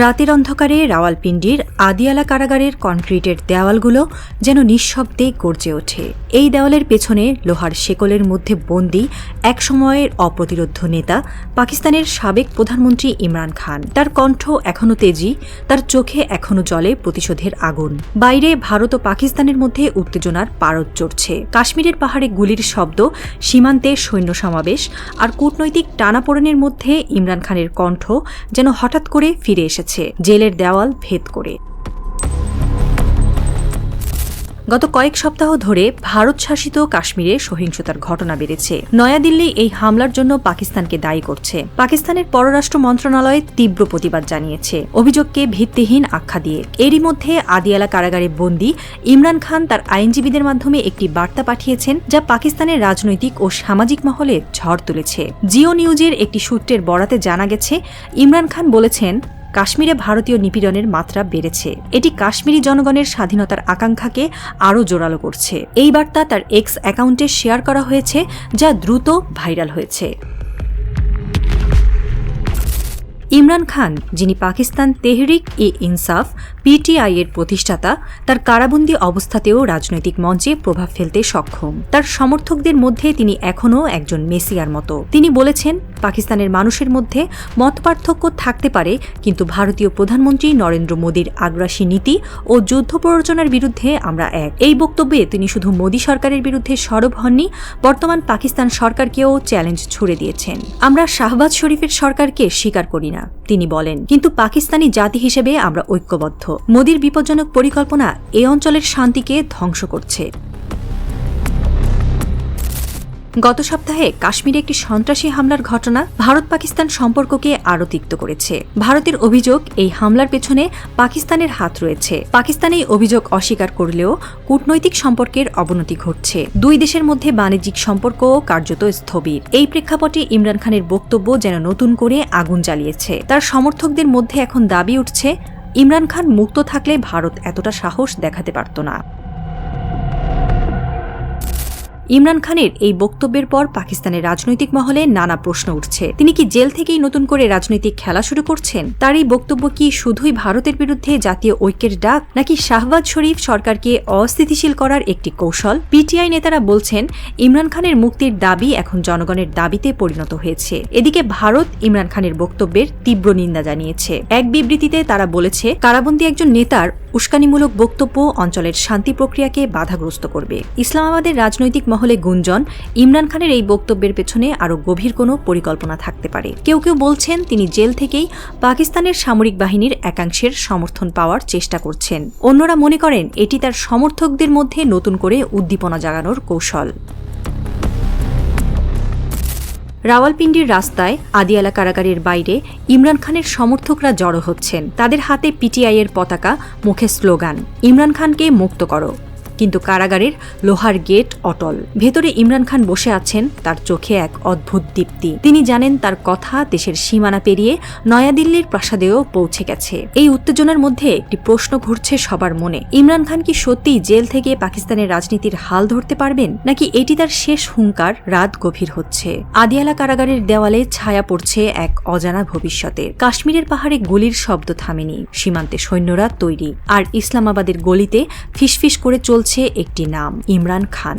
রাতের অন্ধকারে রাওয়ালপিন্ডির আদিয়ালা কারাগারের কনক্রিটের দেওয়ালগুলো যেন নিঃশব্দে গর্জে ওঠে। এই দেওয়ালের পেছনে লোহার শেকলের মধ্যে বন্দী এক সময়ের অপ্রতিরোধ্য নেতা পাকিস্তানের সাবেক প্রধানমন্ত্রী ইমরান খান। তার কণ্ঠ এখনও তেজি, তার চোখে এখনও জলে প্রতিশোধের আগুন। বাইরে ভারত ও পাকিস্তানের মধ্যে উত্তেজনার পারদ চড়ছে। কাশ্মীরের পাহাড়ে গুলির শব্দ, সীমান্তে সৈন্য সমাবেশ আর কূটনৈতিক টানাপোড়েনের মধ্যে ইমরান খানের কণ্ঠ যেন হঠাৎ করে ফিরে এসেছে। জেলের দেওয়াল ভেদ করে। গত কয়েক সপ্তাহ ধরে ভারত শাসিত কাশ্মীরে সহিংসতার ঘটনা বেড়েছে। নয়াদিল্লি এই হামলার জন্য পাকিস্তানকে দায়ী করছে। পাকিস্তানের পররাষ্ট্র মন্ত্রণালয় তীব্র প্রতিবাদ জানিয়েছে। অভিযোগকে ভিত্তিহীন আখ্যা দিয়ে। এরই মধ্যে আদিয়ালা কারাগারে বন্দী ইমরান খান তার আইনজীবীদের মাধ্যমে একটি বার্তা পাঠিয়েছেন, যা পাকিস্তানের রাজনৈতিক ও সামাজিক মহলে ঝড় তুলেছে। জিও নিউজের একটি সূত্রের বরাতে জানা গেছে, ইমরান খান বলেছেন কাশ্মীরে ভারতীয় নিপীড়নের মাত্রা বেড়েছে। এটি কাশ্মীরি জনগণের স্বাধীনতার আকাঙ্ক্ষাকে আরও জোরালো করছে। এই বার্তা তার এক্স অ্যাকাউন্টে শেয়ার করা হয়েছে, যা দ্রুত ভাইরাল হয়েছে। ইমরান খান, যিনি পাকিস্তান তেহরিক ই ইনসাফ পিটিআই এর প্রতিষ্ঠাতা, তার কারাবন্দী অবস্থাতেও রাজনৈতিক মঞ্চে প্রভাব ফেলতে সক্ষম। তার সমর্থকদের মধ্যে তিনি এখনও একজন মেসিয়ার মতো। তিনি বলেছেন পাকিস্তানের মানুষের মধ্যে মতপার্থক্য থাকতে পারে, কিন্তু ভারতীয় প্রধানমন্ত্রী নরেন্দ্র মোদীর আগ্রাসী নীতি ও যুদ্ধ প্ররোচনার বিরুদ্ধে আমরা এক। এই বক্তব্যে তিনি শুধু মোদী সরকারের বিরুদ্ধে সরব হননি, বর্তমান পাকিস্তান সরকারকেও চ্যালেঞ্জ ছুড়ে দিয়েছেন। আমরা শাহবাজ শরীফের সরকারকে স্বীকার করি না, তিনি বলেন। কিন্তু পাকিস্তানি জাতি হিসেবে আমরা ঐক্যবদ্ধ। মোদীর বিপজ্জনক পরিকল্পনা এ অঞ্চলের শান্তিকে ধ্বংস করছে। গত সপ্তাহে কাশ্মীরে একটি সন্ত্রাসী হামলার ঘটনা ভারত পাকিস্তান সম্পর্ককে আরও তিক্ত করেছে। ভারতের অভিযোগ, এই হামলার পেছনে পাকিস্তানের হাত রয়েছে। পাকিস্তান এই অভিযোগ অস্বীকার করলেও কূটনৈতিক সম্পর্কের অবনতি ঘটছে। দুই দেশের মধ্যে বাণিজ্যিক সম্পর্কও কার্যত স্থবির। এই প্রেক্ষাপটে ইমরান খানের বক্তব্য যেন নতুন করে আগুন জ্বালিয়েছে। তার সমর্থকদের মধ্যে এখন দাবি উঠছে, ইমরান খান মুক্ত থাকলে ভারত এতটা সাহস দেখাতে পারত না। ইমরান খানের এই বক্তব্যের পর পাকিস্তানের রাজনৈতিক মহলে নানা প্রশ্ন উঠছে। তিনি কি জেল থেকেই নতুন করে রাজনৈতিক খেলা শুরু করছেন? তার এই বক্তব্য কি শুধুই ভারতের বিরুদ্ধে জাতীয় ঐক্যের ডাক, নাকি শাহবাজ শরীফ সরকারকে অস্থিতিশীল করার একটি কৌশল? পিটিআই নেতারা বলছেন, ইমরান খানের মুক্তির দাবি এখন জনগণের দাবিতে পরিণত হয়েছে। এদিকে ভারত ইমরান খানের বক্তব্যের তীব্র নিন্দা জানিয়েছে। এক বিবৃতিতে তারা বলেছে, কারাবন্দী একজন নেতার উস্কানিমূলক বক্তব্য অঞ্চলের শান্তি প্রক্রিয়াকে বাধাগ্রস্ত করবে। ইসলামাবাদের রাজনৈতিক মহলে গুঞ্জন, ইমরান খানের এই বক্তব্যের পেছনে আরও গভীর কোনো পরিকল্পনা থাকতে পারে। কেউ কেউ বলছেন, তিনি জেল থেকেই পাকিস্তানের সামরিক বাহিনীর একাংশের সমর্থন পাওয়ার চেষ্টা করছেন। অন্যরা মনে করেন, এটি তার সমর্থকদের মধ্যে নতুন করে উদ্দীপনা জাগানোর কৌশল। রাওয়ালপিন্ডির রাস্তায় আদিয়ালা কারাগারের বাইরে ইমরান খানের সমর্থকরা জড়ো হচ্ছেন। তাদের হাতে পিটিআইয়ের পতাকা মুখে স্লোগান, ইমরান খানকে মুক্ত করো। কিন্তু কারাগারের লোহার গেট অটল। ভেতরে ইমরান খান বসে আছেন, তার চোখে এক অদ্ভুত দীপ্তি। তিনি জানেন তার কথা দেশের সীমানা পেরিয়ে নয়াদিল্লির প্রাসাদেও পৌঁছে গেছে। এই উত্তেজনার মধ্যে একটি প্রশ্ন ঘুরছে সবার মনে। ইমরান খান কি সত্যিই জেল থেকে পাকিস্তানের রাজনীতির হাল ধরতে পারবেন, নাকি এটি তার শেষ হুঙ্কার, রাত গভীর হচ্ছে? আদিয়ালা কারাগারের দেওয়ালে ছায়া পড়ছে এক অজানা ভবিষ্যতের। কাশ্মীরের পাহাড়ে গুলির শব্দ থামেনি। সীমান্তে সৈন্যরা তৈরি। আর ইসলামাবাদের গলিতে ফিসফিস করে চলছে একটি নাম ইমরান খান।